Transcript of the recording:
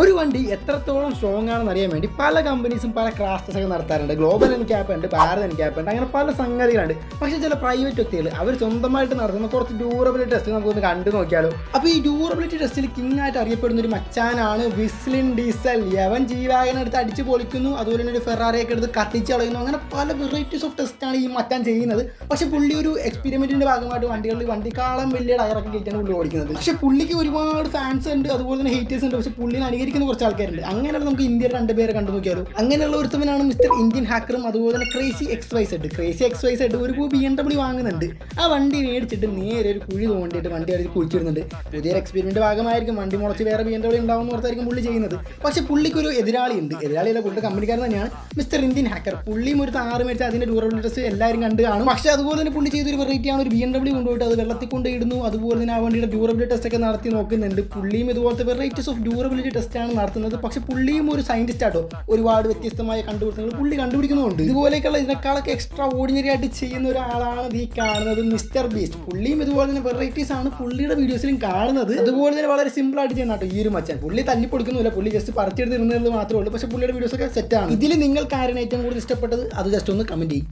ഒരു വണ്ടി എത്രത്തോളം സ്ട്രോങ് ആണെന്ന് അറിയാൻ വേണ്ടി പല കമ്പനീസും പല ക്രാസ്റ്റസ് ഒക്കെ നടത്താറുണ്ട്. ഗ്ലോബൽ എൻക്യാപ്പ് ഉണ്ട് ഭാരത് എൻക്യാപ്പ് ഉണ്ട് അങ്ങനെ പല സംഗതികളുണ്ട്. പക്ഷെ ചില പ്രൈവറ്റ് വ്യക്തികൾ അവർ സ്വന്തമായിട്ട് നടത്തുന്ന കുറച്ച് ഡ്യൂറബിലിറ്റി ടെസ്റ്റ് നമുക്കൊന്ന് കണ്ടു നോക്കിയാലോ. അപ്പോൾ ഈ ഡ്യൂറബിലിറ്റി ടെസ്റ്റിൽ കിങ് ആയിട്ട് അറിയപ്പെടുന്ന ഒരു മച്ചാനാണ് വിസ്ലിൻ ഡീസൽ യവൻ ജീവാഗൻ എടുത്ത് അടിച്ച് പൊളിക്കുന്നു അതുപോലെ തന്നെ ഒരു ഫെറാറിയൊക്കെ എടുത്ത് കത്തിച്ച് കളയുന്നു. അങ്ങനെ പല വെറൈറ്റീസ് ഓഫ് ടെസ്റ്റാണ് ഈ മച്ചാൻ ചെയ്യുന്നത്. പക്ഷെ പുള്ളി ഒരു എക്സ്പെരിമെന്റിന്റെ ഭാഗമായിട്ട് വണ്ടികളിൽ വണ്ടിക്കാളം വലിയ ടയറൊക്കെ കയറ്റാണ് പുള്ളി ഓടിക്കുന്നത്. പക്ഷേ പുള്ളിക്ക് ഒരുപാട് ഫാൻസ് ഉണ്ട് അതുപോലെ തന്നെ ഹേറ്റേഴ്സ് ഉണ്ട്. പക്ഷെ പുള്ളിനെ അനുകരിക്കുന്ന കുറച്ച് ആൾക്കാരുണ്ട്. അങ്ങനെയുള്ള നമുക്ക് ഇന്ത്യയിൽ രണ്ടുപേരെ കണ്ടു നോക്കിയാലോ? അങ്ങനെയുള്ള ഒരുത്തവനാണ് മിസ്റ്റർ ഇന്ത്യൻ ഹാക്കറും അതുപോലെ തന്നെ crazy X Y Z crazy X Y Z ഒരു ബി എം ഡബ്ല്യൂ വാങ്ങുന്നുണ്ട്. ആ വണ്ടി മേടിച്ചിട്ട് നേരെ ഒരു കുഴി തോണ്ടിയിട്ട് വണ്ടി അവർ കുഴിച്ചിടുന്നുണ്ട്. പുതിയൊരു എക്സ്പെരിമെന്റ് ഭാഗമായിരിക്കും. വണ്ടി മുളച്ച് വേറെ ബി എം ഡബ്ല്യൂ ഉണ്ടാവും ഓർത്തായിരിക്കും പുള്ളി ചെയ്യുന്നത്. പക്ഷേ പുള്ളിക്ക് ഒരു എതിരാളി ഉണ്ട്. എതിരാളിയല്ല പുള്ളി കമ്പനിക്കാരൻ തന്നെയാണ് മിസ്റ്റർ ഇന്ത്യൻ ഹാക്കർ. പുള്ളിയും ഒരു താറ് മേടിച്ച് അതിന്റെ ഡ്യൂറബിലിറ്റസ് എല്ലാവരും കണ്ട് കാണും. പക്ഷേ അതുപോലെ തന്നെ പുള്ളി ചെയ്തൊരു വെറൈറ്റി ആണ്. ഒരു ബി എം ഡബ്ല്യൂ കൊണ്ടുപോയിട്ട് അത് വെള്ളത്തിൽ കൊണ്ടിടുന്നു അതുപോലെ തന്നെ ആ വണ്ടിയുടെ ഡ്യൂറബിലിറ്റി ടെസ്റ്റ് ഒക്കെ നടത്തി നോക്കുന്നുണ്ട്. പുള്ളിയും ഇതുപോലത്തെ വെറൈറ്റീസ് ഓഫ് ഡ്യൂറബിലിറ്റി ടെസ്റ്റ് ആണ് നടത്തുന്നത്. പക്ഷേ പുള്ളിയും ഒരു സയന്റിസ്റ്റ് ആട്ടോ. ഒരുപാട് വ്യത്യസ്തമായ കണ്ടുപിടുത്തങ്ങൾ പുള്ളി കണ്ടുപിടിക്കുന്നുണ്ട് ഇതുപോലെയൊക്കെയുള്ള ഇതിനേക്കാളൊക്കെ എക്സ്ട്രാ ഓർഡിനറി ആയിട്ട് ചെയ്യുന്ന ഒരാളാണ് ഈ കാണുന്നത് മിസ്റ്റർ ബീസ്റ്റ് പുള്ളിയും ഇതുപോലെ തന്നെ വെറൈറ്റീസ് ആണ് പുള്ളിയുടെ വീഡിയോസിലും കാണുന്നത്. അതുപോലെ തന്നെ വളരെ സിമ്പിൾ ആയിട്ട് ചെയ്യുന്ന കേട്ടോ ഈ ഒരു മച്ചാൻ. പുള്ളി തല്ലി കൊടുക്കുന്നില്ല പുള്ളി ജസ്റ്റ് പറിച്ചെടുത്ത് ഇരുന്നത് മാത്രമേ ഉള്ളൂ. പക്ഷെ പുള്ളിയുടെ വീഡിയോസൊക്കെ സെറ്റാണ് ഇതിൽ നിങ്ങൾക്ക് ആരാണ് ഏറ്റവും കൂടുതൽ ഇഷ്ടപ്പെട്ടത്? അത് ജസ്റ്റ് ഒന്ന് കമന്റ് ചെയ്യും.